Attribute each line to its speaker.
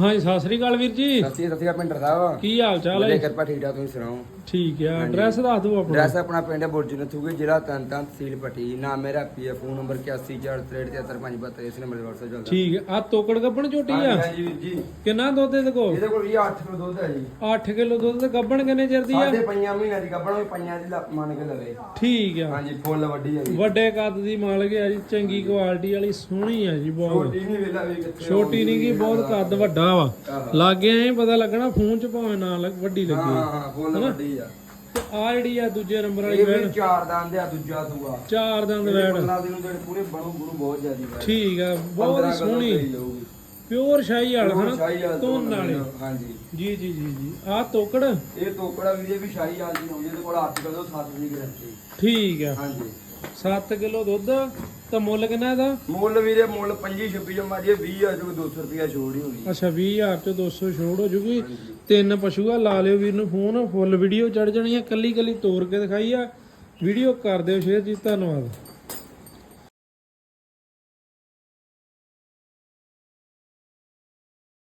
Speaker 1: ਹਾਂਜੀ ਸਤਿ ਸ੍ਰੀ ਅਕਾਲ ਵੀਰ ਜੀ।
Speaker 2: ਸਤਿ ਸ੍ਰੀ ਅਕਾਲ ਪਿੰਡਰ ਸਾਹਿਬ।
Speaker 1: ਕੀ ਹਾਲ ਚਾਲ ਹੈ?
Speaker 2: ਕਿਰਪਾ ਠੀਕ ਠਾਕ ਤੁਸੀਂ ਸੁਣਾਓ?
Speaker 1: ਠੀਕ ਆ। ਐਡਰੈਸ ਦੱਸ ਦਿਓ ਆਪਣਾ।
Speaker 2: ਐਡਰੈਸ ਆਪਣਾ ਪਿੰਡ ਬੁਰਜ ਨਥੂਗੇ ਜ਼ਿਲ੍ਹਾ ਤਨਤਨ ਤਹਿਸੀਲ ਪੱਟੀ। ਨਾਮ ਮੇਰਾ ਪੀਐਫ ਫੋਨ ਨੰਬਰ 8143735572 ਇਸ ਨੰਬਰ ਤੇ WhatsApp ਚੱਲਦਾ।
Speaker 1: ਠੀਕ ਆ ਤੋਕੜ ਗੱਬਣ ਝੋਟੀ ਆ?
Speaker 2: ਹਾਂਜੀ ਵੀਰ ਜੀ।
Speaker 1: ਕਿੰਨਾ ਦੁੱਧ ਇਹਦੇ ਕੋਲ?
Speaker 2: ਇਹਦੇ ਕੋਲ ਵੀ 8 ਕਿਲੋ ਦੁੱਧ ਹੈ ਜੀ।
Speaker 1: 8 ਕਿਲੋ ਦੁੱਧ ਤੇ ਗੱਬਣ ਕਿੰਨੇ ਚਿਰ ਦੀ ਆ?
Speaker 2: ਸਾਢੇ ਪੰਜਾਂ ਮਹੀਨਿਆਂ ਦੀ ਗੱਭਣ ਹੋਈ ਪੰਜਾਂ ਦੀ ਲੱਪ ਮੰਨ ਕੇ ਲਵੇ।
Speaker 1: ਠੀਕ ਆ।
Speaker 2: ਹਾਂਜੀ ਫੁੱਲ ਵੱਡੀ ਹੈ ਜੀ।
Speaker 1: ਵੱਡੇ ਕੱਦ ਦੀ ਮਾਲਕ ਆ ਜੀ ਚੰਗੀ ਕੁਆਲਿਟੀ ਵਾਲੀ ਸੋਹਣੀ ਆ ਜੀ ਬਹੁਤ।
Speaker 2: ਛੋਟੀ ਨਹੀਂ ਵੇਲਾ ਵੀ ਕਿੱਥੇ
Speaker 1: ਛੋਟੀ ਨਹੀਂ ਗੀ ਬਹੁਤ ਕੱਦ ਵੱਡਾ ਵਾ।
Speaker 2: ਆਹੋ।
Speaker 1: ਲਾਗੇ ਐ ਪਤਾ ਲੱਗਣਾ ਫੋਨ ਚ ਭਾਵੇਂ ਨਾ ਲੱਗ ਵੱਡੀ
Speaker 2: ਹਾਂ
Speaker 1: ਲੱਗੀ
Speaker 2: ਹਾਂ ਫੁੱਲ ਵੱਡੀ ਆ।
Speaker 1: ਤੇ ਆ ਜਿਹੜੀ ਆ ਦੂਜੇ ਨੰਬਰ ਵਾਲੀ
Speaker 2: ਇਹ ਵੀ ਚਾਰ ਦੰਦ ਆ ਦੂਜਾ ਸੂਆ।
Speaker 1: ਚਾਰ ਦੰਦ
Speaker 2: 15 ਦਿਨ ਦੇ ਪੂਰੇ ਬਣੂ ਗੁਰੂ ਬਹੁਤ ਜ਼ਿਆਦੀ ਵੈਣ
Speaker 1: ਠੀਕ ਆ ਬਹੁਤ ਸੋਹਣੀ। ਪਿਓਰ ਸ਼ਾਹੀ ਵਾਲ ਹਨਾ? ਧੋਣ ਵਾਲੇ
Speaker 2: ਹਾਂਜੀ।
Speaker 1: ਜੀ ਜੀ ਜੀ ਜੀ। ਆ ਤੋਕੜ?
Speaker 2: ਇਹ ਤੋਕੜਾ ਵੀਰੇ ਵੀ ਸ਼ਾਹੀ ਹਾਲ ਦੀ ਇਹਦੇ ਕੋਲ 8 ਕਿਲੋ 7 ਦੀ ਗਰੰਟੀ।
Speaker 1: ਠੀਕ ਆ।
Speaker 2: ਹਾਂਜੀ।
Speaker 1: 7 ਕਿਲੋ ਦੁੱਧ। ਤਾਂ ਮੁੱਲ ਕਿੰਨਾ ਇਹਦਾ?
Speaker 2: ਮੁੱਲ ਵੀਰੇ ਮੁੱਲ 25 26 ਜਮਾ ਜੇ 20 ਆ ਜੋ 200 ਰੁਪਿਆ ਛੋੜ ਹੀ ਹੋਣੀ
Speaker 1: ਅੱਛਾ 20000 ਚ 200 ਛੋੜ ਹੋ ਜੂਗੀ। ਤਿੰਨ ਪਸ਼ੂ ਆ ਲਾ ਲਿਓ ਵੀਰ ਨੂੰ ਫੋਨ ਫੁੱਲ ਵੀਡੀਓ ਚੜ ਜਾਣੀ ਆ ਕੱਲੀ ਕੱਲੀ ਤੋੜ ਕੇ ਦਿਖਾਈ ਆ। ਵੀਡੀਓ ਕਰ ਦਿਓ ਸ਼ੇਅਰ ਜੀ ਧੰਨਵਾਦ।